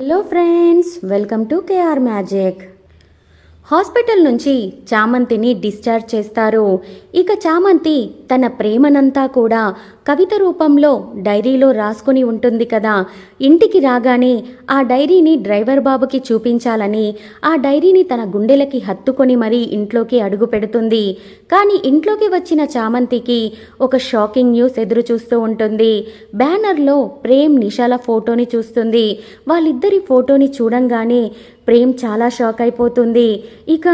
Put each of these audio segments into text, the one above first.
Hello friends welcome to KR magic hospital నుంచి చామంతిని discharge చేస్తారు. ఇక చామంతి తన ప్రేమనంతా కూడా కవిత రూపంలో డైరీలో రాసుకుని ఉంటుంది కదా. ఇంటికి రాగానే ఆ డైరీని డ్రైవర్ బాబుకి చూపించాలని ఆ డైరీని తన గుండెలకి హత్తుకొని మరీ ఇంట్లోకి అడుగు పెడుతుంది. కానీ ఇంట్లోకి వచ్చిన చామంతికి ఒక షాకింగ్ న్యూస్ ఎదురు చూస్తూ ఉంటుంది. బ్యానర్లో ప్రేమ్ నిషాల ఫోటోని చూస్తుంది. వాళ్ళిద్దరి ఫోటోని చూడంగానే ప్రేమ్ చాలా షాక్ అయిపోతుంది. ఇక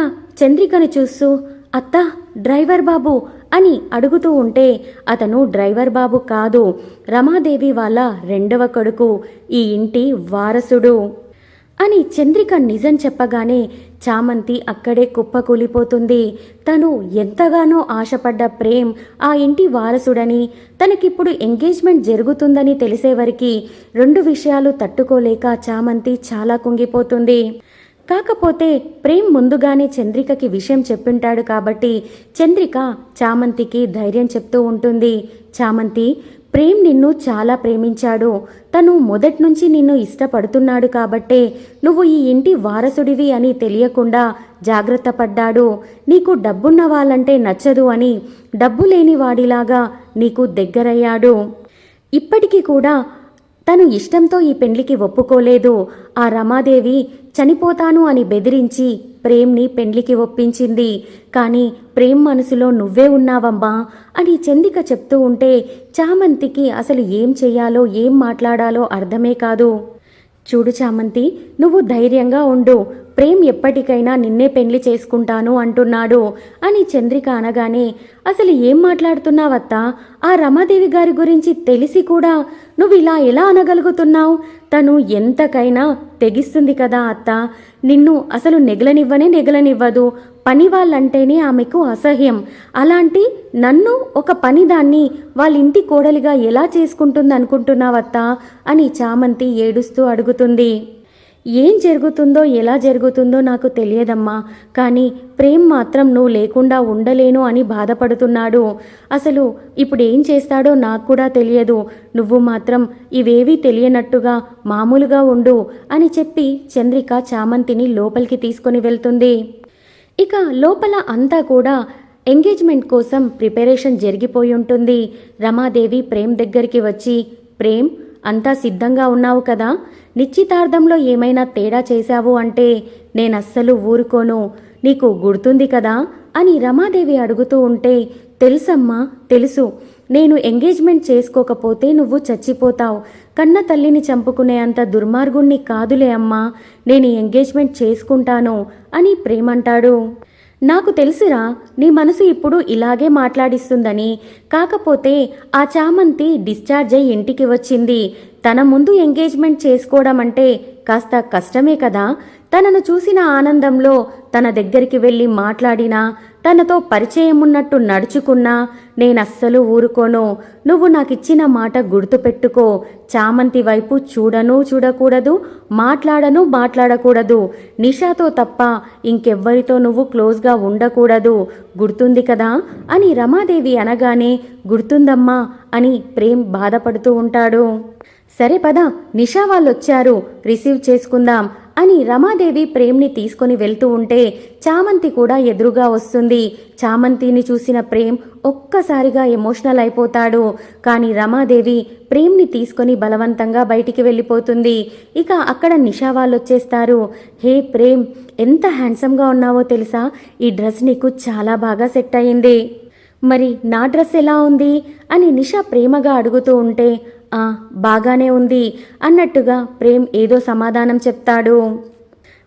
చంద్రికను చూస్తూ అత్త డ్రైవర్ బాబు అని అడుగుతూ ఉంటే అతను డ్రైవర్ బాబు కాదు రమాదేవి వాళ్ళ రెండవ కొడుకు ఈ ఇంటి వారసుడు అని చంద్రిక నిజం చెప్పగానే చామంతి అక్కడే కుప్పకూలిపోతుంది. తను ఎంతగానో ఆశపడ్డ ప్రేమ్ ఆ ఇంటి వారసుడని తనకిప్పుడు ఎంగేజ్మెంట్ జరుగుతుందని తెలిసేవరికి రెండు విషయాలు తట్టుకోలేక చామంతి చాలా కుంగిపోతుంది. కాకపోతే ప్రేమ్ ముందుగానే చంద్రికకి విషయం చెప్పింటాడు కాబట్టి చంద్రిక చామంతికి ధైర్యం చెప్తూ ఉంటుంది. చామంతి ప్రేమ్ నిన్ను చాలా ప్రేమించాడు. తను మొదటి నుంచి నిన్ను ఇష్టపడుతున్నాడు కాబట్టే నువ్వు ఈ ఇంటి వారసుడివి అని తెలియకుండా జాగ్రత్త పడ్డాడు. నీకు డబ్బున్న వాళ్ళంటే నచ్చదు అని డబ్బు లేని వాడిలాగా నీకు దగ్గరయ్యాడు. ఇప్పటికీ కూడా తను ఇష్టంతో ఈ పెండ్లికి ఒప్పుకోలేదు. ఆ రమాదేవి చనిపోతాను అని బెదిరించి ప్రేమ్ని పెండ్లికి ఒప్పించింది. కానీ ప్రేమ్ మనసులో నువ్వే ఉన్నావమ్మా అని చందిక చెప్తూ ఉంటే చామంతికి అసలు ఏం చెయ్యాలో ఏం మాట్లాడాలో అర్థమే కాదు. చూడు చామంతి నువ్వు ధైర్యంగా ఉండు. ప్రేమ్ ఎప్పటికైనా నిన్నే పెళ్ళి చేసుకుంటాను అంటున్నాడు అని చంద్రిక అనగానే అసలు ఏం మాట్లాడుతున్నావత్తా? ఆ రమాదేవి గారి గురించి తెలిసి కూడా నువ్వు ఇలా ఎలా అనగలుగుతున్నావు? తను ఎంతకైనా తెగిస్తుంది కదా అత్త. నిన్ను అసలు నెగలనివ్వనే నెగలనివ్వదు. పని వాళ్ళంటేనే ఆమెకు అసహ్యం. అలాంటి నన్ను ఒక పనిదాన్ని వాళ్ళ ఇంటి కోడలిగా ఎలా చేసుకుంటుంది అనుకుంటున్నావత్తా అని చామంతి ఏడుస్తూ అడుగుతుంది. ఏం జరుగుతుందో ఎలా జరుగుతుందో నాకు తెలియదమ్మా. కానీ ప్రేమ్ మాత్రం నువ్వు లేకుండా ఉండలేను అని బాధపడుతున్నాడు. అసలు ఇప్పుడు ఏం చేస్తాడో నాకు కూడా తెలియదు. నువ్వు మాత్రం ఇవేవీ తెలియనట్టుగా మామూలుగా ఉండు అని చెప్పి చంద్రిక చామంతిని లోపలికి తీసుకొని వెళ్తుంది. ఇక లోపల అంతా కూడా ఎంగేజ్మెంట్ కోసం ప్రిపరేషన్ జరిగిపోయి ఉంటుంది. రమాదేవి ప్రేమ్ దగ్గరికి వచ్చి ప్రేమ్ అంతా సిద్ధంగా ఉన్నావు కదా? నిశ్చితార్థంలో ఏమైనా తేడా చేశావు అంటే నేనస్సలు ఊరుకోను. నీకు గుర్తుంది కదా? అని రమాదేవి అడుగుతూ ఉంటే తెలుసమ్మా తెలుసు. నేను ఎంగేజ్మెంట్ చేసుకోకపోతే నువ్వు చచ్చిపోతావు. కన్న తల్లిని చంపుకునే అంత దుర్మార్గుణ్ణి కాదులే అమ్మా. నేను ఎంగేజ్మెంట్ చేసుకుంటాను అని ప్రేమంటాడు. నాకు తెలుసురా నీ మనసు ఇప్పుడు ఇలాగే మాట్లాడిస్తుందని. కాకపోతే ఆ చామంతి డిశ్చార్జ్ అయి ఇంటికి వచ్చింది. తన ముందు ఎంగేజ్మెంట్ చేసుకోవడం అంటే కాస్త కష్టమే కదా. తనను చూసిన ఆనందంలో తన దగ్గరికి వెళ్ళి మాట్లాడినా తనతో పరిచయం ఉన్నట్టు నడుచుకున్నా నేనస్సలు ఊరుకోను. నువ్వు నాకిచ్చిన మాట గుర్తుపెట్టుకో. చామంతి వైపు చూడను చూడకూడదు మాట్లాడను మాట్లాడకూడదు. నిషాతో తప్ప ఇంకెవ్వరితో నువ్వు క్లోజ్గా ఉండకూడదు. గుర్తుంది కదా? అని రమాదేవి అనగానే గుర్తుందమ్మా అని ప్రేమ్ బాధపడుతూ ఉంటాడు. సరే పద నిషా వాళ్ళొచ్చారు. రిసీవ్ చేసుకుందాం. అని రమాదేవి ప్రేమ్ని తీసుకొని వెళ్తూ ఉంటే చామంతి కూడా ఎదురుగా వస్తుంది. చామంతిని చూసిన ప్రేమ్ ఒక్కసారిగా ఎమోషనల్ అయిపోతాడు. కానీ రమాదేవి ప్రేమ్ని తీసుకొని బలవంతంగా బయటికి వెళ్ళిపోతుంది. ఇక అక్కడ నిషా వాళ్ళు వచ్చేస్తారు హే ప్రేమ్ ఎంత హ్యాండ్సమ్గా ఉన్నావో తెలుసా? ఈ డ్రెస్ నీకు చాలా బాగా సెట్ అయింది. మరి నా డ్రెస్ ఎలా ఉంది? అని నిషా ప్రేమగా అడుగుతూ ఉంటే ఆ బాగానే ఉంది అన్నట్టుగా ప్రేమ్ ఏదో సమాధానం చెప్తాడు.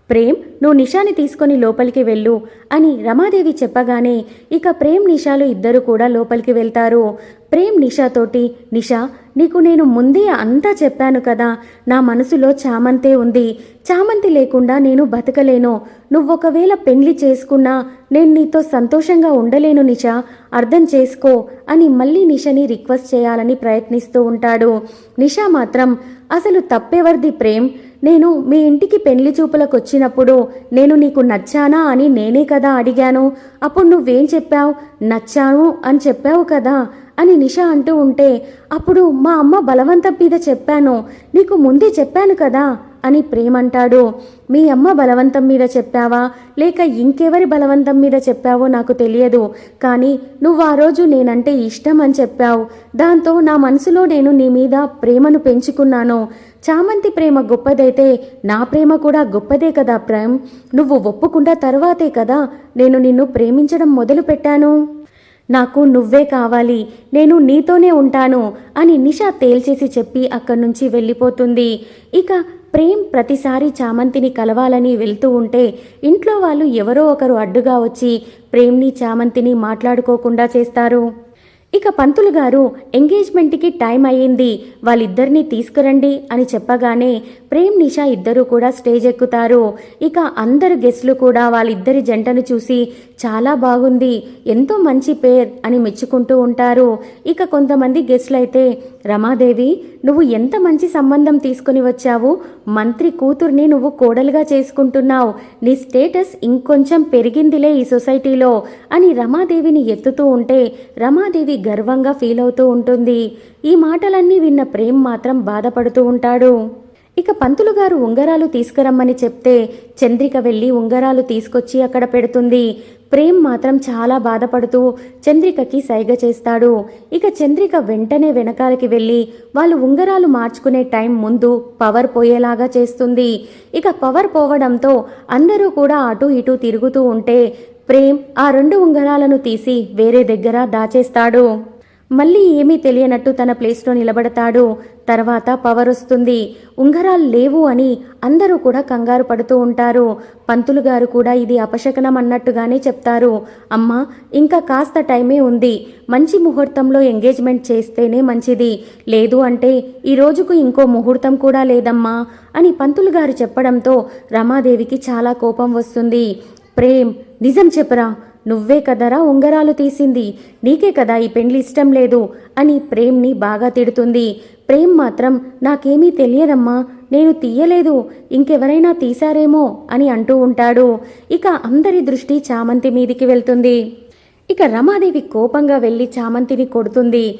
ప్రేమ్ నువ్వు నిషాని తీసుకొని లోపలికి వెళ్ళు అని రమాదేవి చెప్పగానే ఇక ప్రేమ్ నిషాలు ఇద్దరు కూడా లోపలికి వెళ్తారు. ప్రేమ్ నిషాతోటి నిషా నీకు నేను ముందే అంతా చెప్పాను కదా నా మనసులో చామంతే ఉంది. చామంతి లేకుండా నేను బతకలేను. నువ్వొకవేళ పెండ్లి చేసుకున్నా నేను నీతో సంతోషంగా ఉండలేను నిషా. అర్థం చేసుకో అని మళ్ళీ నిషని రిక్వెస్ట్ చేయాలని ప్రయత్నిస్తూ ఉంటాడు. నిషా మాత్రం అసలు తప్పెవర్ది ప్రేమ్ నేను మీ ఇంటికి పెళ్ళి చూపులకు వచ్చినప్పుడు నేను నీకు నచ్చానా అని నేనే కదా అడిగాను. అప్పుడు నువ్వేం చెప్పావు? నచ్చాను అని చెప్పావు కదా అని నిషా అంటూ ఉంటే అప్పుడు మా అమ్మ బలవంతం మీద చెప్పాను. నీకు ముందే చెప్పాను కదా అని ప్రేమంటాడు. మీ అమ్మ బలవంతం మీద చెప్పావా? లేక ఇంకెవరి బలవంతం మీద చెప్పావో నాకు తెలియదు. కానీ నువ్వు ఆ రోజు నేనంటే ఇష్టం అని చెప్పావు. దాంతో నా మనసులో నేను నీ మీద ప్రేమను పెంచుకున్నాను. చామంతి ప్రేమ గొప్పదైతే నా ప్రేమ కూడా గొప్పదే కదా ప్రేమ్? నువ్వు ఒప్పుకున్న తర్వాతే కదా నేను నిన్ను ప్రేమించడం మొదలు పెట్టాను నాకు నువ్వే కావాలి. నేను నీతోనే ఉంటాను అని నిషా తేల్చేసి చెప్పి అక్కడి నుంచి వెళ్ళిపోతుంది. ఇక ప్రేమ్ ప్రతిసారి చామంతిని కలవాలని వెళ్తూ ఉంటే ఇంట్లో వాళ్ళు ఎవరో ఒకరు అడ్డుగా వచ్చి ప్రేమ్ని చామంతిని మాట్లాడుకోకుండా చేస్తారు. ఇక పంతులు గారు ఎంగేజ్మెంట్కి టైం అయ్యింది. వాళ్ళిద్దరినీ తీసుకురండి అని చెప్పగానే ప్రేమ్ నిషా ఇద్దరూ కూడా స్టేజ్ ఎక్కుతారు. ఇక అందరు గెస్ట్లు కూడా వాళ్ళిద్దరి జంటను చూసి చాలా బాగుంది. ఎంతో మంచి పేర్ అని మెచ్చుకుంటూ ఉంటారు. ఇక కొంతమంది గెస్ట్లు అయితే రమాదేవి నువ్వు ఎంత మంచి సంబంధం తీసుకుని వచ్చావు? మంత్రి కూతుర్ని నువ్వు కోడలుగా చేసుకుంటున్నావు. నీ స్టేటస్ ఇంకొంచెం పెరిగిందిలే ఈ సొసైటీలో అని రమాదేవిని ఎత్తుతూ ఉంటే రమాదేవి గర్వంగా ఫీల్ అవుతూ ఉంటుంది. ఈ మాటలన్నీ విన్న ప్రేమ్ మాత్రం బాధపడుతూ ఉంటాడు. ఇక పంతులు గారు ఉంగరాలు తీసుకురమ్మని చెప్తే చంద్రిక వెళ్ళి ఉంగరాలు తీసుకొచ్చి అక్కడ పెడుతుంది. ప్రేమ్ మాత్రం చాలా బాధపడుతూ చంద్రికకి సైగ చేస్తాడు. ఇక చంద్రిక వెంటనే వెనకాలకి వెళ్ళి వాళ్ళు ఉంగరాలు మార్చుకునే టైం ముందు పవర్ పోయేలాగా చేస్తుంది. ఇక పవర్ పోవడంతో అందరూ కూడా అటు ఇటు తిరుగుతూ ఉంటే ప్రేమ్ ఆ రెండు ఉంగరాలను తీసి వేరే దగ్గర దాచేస్తాడు. మళ్ళీ ఏమీ తెలియనట్టు తన ప్లేస్లో నిలబడతాడు. తర్వాత పవర్ వస్తుంది ఉంగరాలు లేవు అని అందరూ కూడా కంగారు పడుతూ ఉంటారు. పంతులు గారు కూడా ఇది అపశకనం అన్నట్టుగానే చెప్తారు. అమ్మా ఇంకా కాస్త టైమే ఉంది. మంచి ముహూర్తంలో ఎంగేజ్మెంట్ చేస్తేనే మంచిది. లేదు అంటే ఈ రోజుకు ఇంకో ముహూర్తం కూడా లేదమ్మా అని పంతులు గారు చెప్పడంతో రమాదేవికి చాలా కోపం వస్తుంది. ప్రేమ్ నిజం చెప్పరా? నువ్వే కదరా ఉంగరాలు తీసింది? నీకే కదా ఈ పెండ్లి ఇష్టం లేదు? అని ప్రేమ్ని బాగా తిడుతుంది. ప్రేమ్ మాత్రం నాకేమీ తెలియదమ్మా నేను తీయలేదు ఇంకెవరైనా తీశారేమో అని అంటూ ఉంటాడు. ఇక అందరి దృష్టి చామంతి మీదికి వెళ్తుంది. ఇక రమాదేవి కోపంగా వెళ్ళి చామంతిని కొడుతుంది.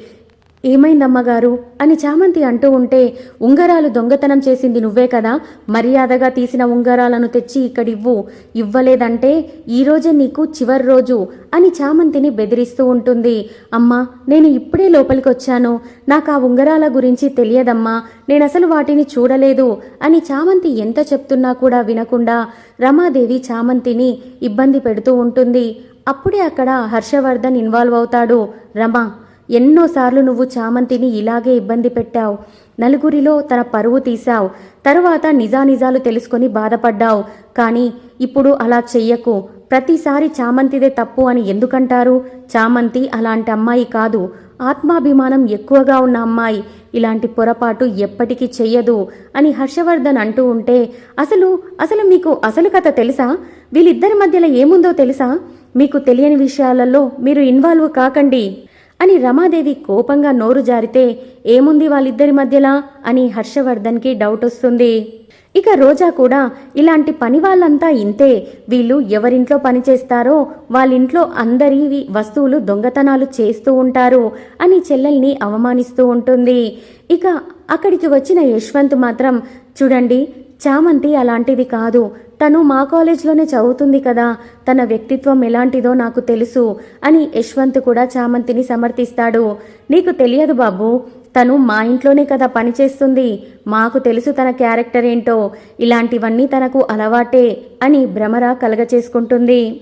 ఏమైందమ్మగారు అని చామంతి అంటూ ఉంటే ఉంగరాలు దొంగతనం చేసింది నువ్వే కదా? మర్యాదగా తీసిన ఉంగరాలను తెచ్చి ఇక్కడివ్వు. ఇవ్వలేదంటే ఈరోజే నీకు చివరి రోజు అని చామంతిని బెదిరిస్తూ ఉంటుంది. అమ్మా నేను ఇప్పుడే లోపలికి వచ్చాను నాకు ఆ ఉంగరాల గురించి తెలియదమ్మా. నేను అసలు వాటిని చూడలేదు అని చామంతి ఎంత చెప్తున్నా కూడా వినకుండా రమాదేవి చామంతిని ఇబ్బంది పెడుతూ ఉంటుంది. అప్పుడే అక్కడ హర్షవర్ధన్ ఇన్వాల్వ్ అవుతాడు. రమా ఎన్నోసార్లు నువ్వు చామంతిని ఇలాగే ఇబ్బంది పెట్టావు. నలుగురిలో తన పరువు తీశావు. తరువాత నిజానిజాలు తెలుసుకొని బాధపడ్డావు. కానీ ఇప్పుడు అలా చెయ్యకు. ప్రతిసారి చామంతిదే తప్పు అని ఎందుకంటారు? చామంతి అలాంటి అమ్మాయి కాదు. ఆత్మాభిమానం ఎక్కువగా ఉన్న అమ్మాయి. ఇలాంటి పొరపాటు ఎప్పటికీ చెయ్యదు అని హర్షవర్ధన్ అంటూ ఉంటే అసలు అసలు మీకు అసలు కథ తెలుసా? వీళ్ళిద్దరి మధ్యలో ఏముందో తెలుసా? మీకు తెలియని విషయాలలో మీరు ఇన్వాల్వ్ కాకండి. అని రమాదేవి కోపంగా నోరు జారితే ఏముంది వాళ్ళిద్దరి మధ్యలా? అని హర్షవర్ధన్కి డౌట్ వస్తుంది. ఇక రోజా కూడా ఇలాంటి పని వాళ్ళంతా ఇంతే. వీళ్ళు ఎవరింట్లో పని చేస్తారో వాళ్ళింట్లో అందరి వస్తువులు దొంగతనాలు చేస్తూ ఉంటారు అని చెల్లెల్ని అవమానిస్తూ ఉంటుంది. ఇక అక్కడికి వచ్చిన యశ్వంత్ మాత్రం చూడండి చామంతి అలాంటిది కాదు. తను మా కాలేజ్లోనే చదువుతుంది కదా. తన వ్యక్తిత్వం ఎలాంటిదో నాకు తెలుసు అని యశ్వంత్ కూడా చామంతిని సమర్థిస్తాడు. నీకు తెలియదు బాబు తను మా ఇంట్లోనే కదా పనిచేస్తుంది. మాకు తెలుసు తన క్యారెక్టర్ ఏంటో. ఇలాంటివన్నీ తనకు అలవాటే అని భ్రమర కలగచేసుకుంటుంది.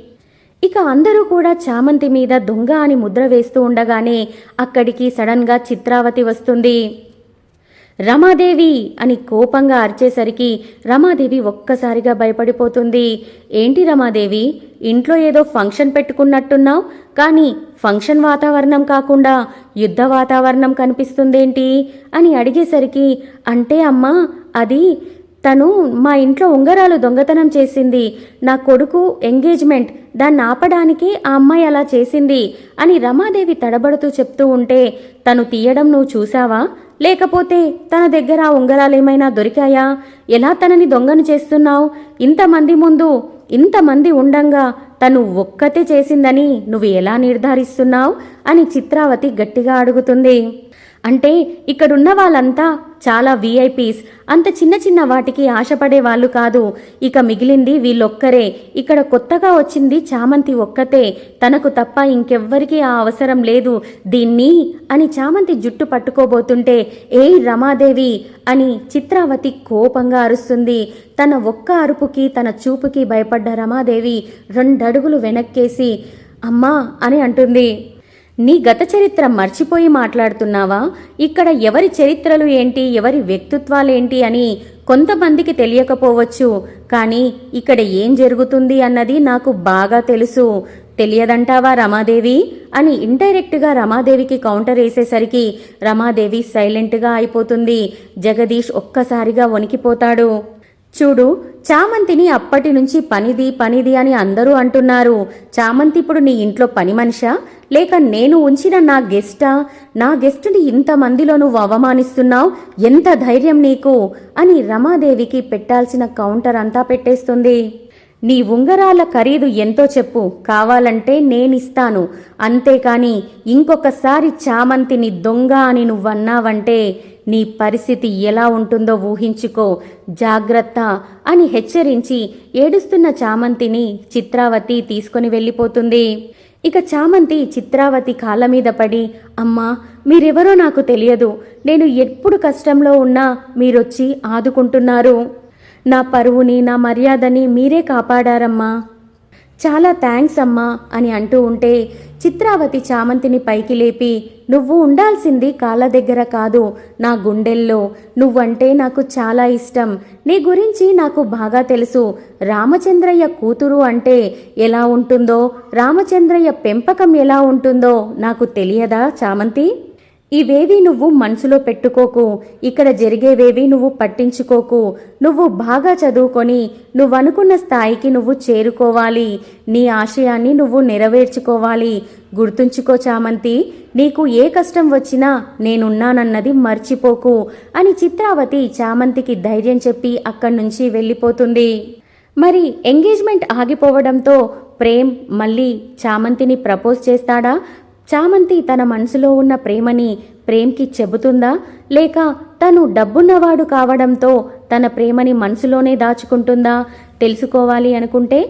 ఇక అందరూ కూడా చామంతి మీద దొంగ అని ముద్ర వేస్తూ ఉండగానే అక్కడికి సడన్గా చిత్రావతి వస్తుంది. రమాదేవి అని కోపంగా అరిచేసరికి రమాదేవి ఒక్కసారిగా భయపడిపోతుంది. ఏంటి రమాదేవి? ఇంట్లో ఏదో ఫంక్షన్ పెట్టుకున్నట్టున్నావు? కానీ ఫంక్షన్ వాతావరణం కాకుండా యుద్ధ వాతావరణం కనిపిస్తుందేంటి? అని అడిగేసరికి అంటే అమ్మా అది తను మా ఇంట్లో ఉంగరాలు దొంగతనం చేసింది. నా కొడుకు ఎంగేజ్మెంట్ దాన్ని ఆపడానికి ఆ అమ్మాయి అలా చేసింది అని రమాదేవి తడబడుతూ చెప్తూ ఉంటే తను తీయడం నువ్వు చూసావా లేకపోతే తన దగ్గర ఆ ఉంగరాలు ఏమైనా దొరికాయా? ఎలా తనని దొంగను చేస్తున్నావు? ఇంతమంది ముందు ఇంతమంది ఉండంగా తను ఒక్కతే చేసిందని నువ్వు ఎలా నిర్ధారిస్తున్నావు? అని చిత్రావతి గట్టిగా అడుగుతుంది. అంటే ఇక్కడున్న వాళ్ళంతా చాలా విఐపీస్ అంత చిన్న చిన్న వాటికి ఆశపడే వాళ్ళు కాదు. ఇక మిగిలింది వీళ్ళొక్కరే. ఇక్కడ కొత్తగా వచ్చింది చామంతి ఒక్కతే. తనకు తప్ప ఇంకెవ్వరికీ ఆ అవసరం లేదు. దీన్ని అని చామంతి జుట్టు పట్టుకోబోతుంటే ఏ రమాదేవి అని చిత్రావతి కోపంగా అరుస్తుంది. తన ఒక్క అరుపుకి తన చూపుకి భయపడ్డ రమాదేవి రెండడుగులు వెనక్కేసి అమ్మా అని అంటుంది. నీ గత చరిత్ర మర్చిపోయి మాట్లాడుతున్నావా? ఇక్కడ ఎవరి చరిత్రలు ఏంటి? ఎవరి వ్యక్తిత్వాలేంటి అని కొంతమందికి తెలియకపోవచ్చు. కానీ ఇక్కడ ఏం జరుగుతుంది అన్నది నాకు బాగా తెలుసు. తెలియదంటావా రమాదేవి? అని ఇండైరెక్ట్గా రమాదేవికి కౌంటర్ వేసేసరికి రమాదేవి సైలెంట్గా అయిపోతుంది. జగదీష్ ఒక్కసారిగా వణికిపోతాడు. చూడు చామంతిని అప్పటి నుంచి పనిది పనిది అని అందరూ అంటున్నారు. చామంతి ఇప్పుడు నీ ఇంట్లో పని మనిషా? లేక నేను ఉంచిన నా గెస్టా? నా గెస్టుని ఇంతమందిలో నువ్వు అవమానిస్తున్నావు? ఎంత ధైర్యం నీకు? అని రమాదేవికి పెట్టాల్సిన కౌంటర్ అంతా పెట్టేస్తుంది. నీ ఉంగరాల ఖరీదు ఎంతో చెప్పు కావాలంటే నేనిస్తాను. అంతేకాని ఇంకొకసారి చామంతిని దొంగ అని నువ్వన్నావంటే నీ పరిస్థితి ఎలా ఉంటుందో ఊహించుకో. జాగ్రత్త అని హెచ్చరించి ఏడుస్తున్న చామంతిని చిత్రావతి తీసుకొని వెళ్ళిపోతుంది. ఇక చామంతి చిత్రావతి కాళ్ళ మీద పడి అమ్మా మీరెవరో నాకు తెలియదు. నేను ఎప్పుడు కష్టంలో ఉన్నా మీరొచ్చి ఆదుకుంటున్నారు. నా పరువుని నా మర్యాదని మీరే కాపాడారమ్మా. చాలా థ్యాంక్స్ అమ్మా అని అంటూ ఉంటే చిత్రావతి చామంతిని పైకి లేపి నువ్వు ఉండాల్సింది కాళ్ళ దగ్గర కాదు నా గుండెల్లో. నువ్వంటే నాకు చాలా ఇష్టం. నీ గురించి నాకు బాగా తెలుసు. రామచంద్రయ్య కూతురు అంటే ఎలా ఉంటుందో రామచంద్రయ్య పెంపకం ఎలా ఉంటుందో నాకు తెలియదా చామంతి? ఇవేవి నువ్వు మనసులో పెట్టుకోకు. ఇక్కడ జరిగేవేవి నువ్వు పట్టించుకోకు. నువ్వు బాగా చదువుకొని నువ్వనుకున్న స్థాయికి నువ్వు చేరుకోవాలి. నీ ఆశయాన్ని నువ్వు నెరవేర్చుకోవాలి. గుర్తుంచుకో చామంతి నీకు ఏ కష్టం వచ్చినా నేనున్నానన్నది మర్చిపోకు అని చిత్రావతి చామంతికి ధైర్యం చెప్పి అక్కడి నుంచి వెళ్ళిపోతుంది. మరి ఎంగేజ్మెంట్ ఆగిపోవడంతో ప్రేమ్ మళ్ళీ చామంతిని ప్రపోజ్ చేస్తాడా? చామంతి తన మనసులో ఉన్న ప్రేమని ప్రేమ్కి చెబుతుందా? లేక తను డబ్బున్నవాడు కావడంతో తన ప్రేమని మనసులోనే దాచుకుంటుందా? తెలుసుకోవాలి అనుకుంటే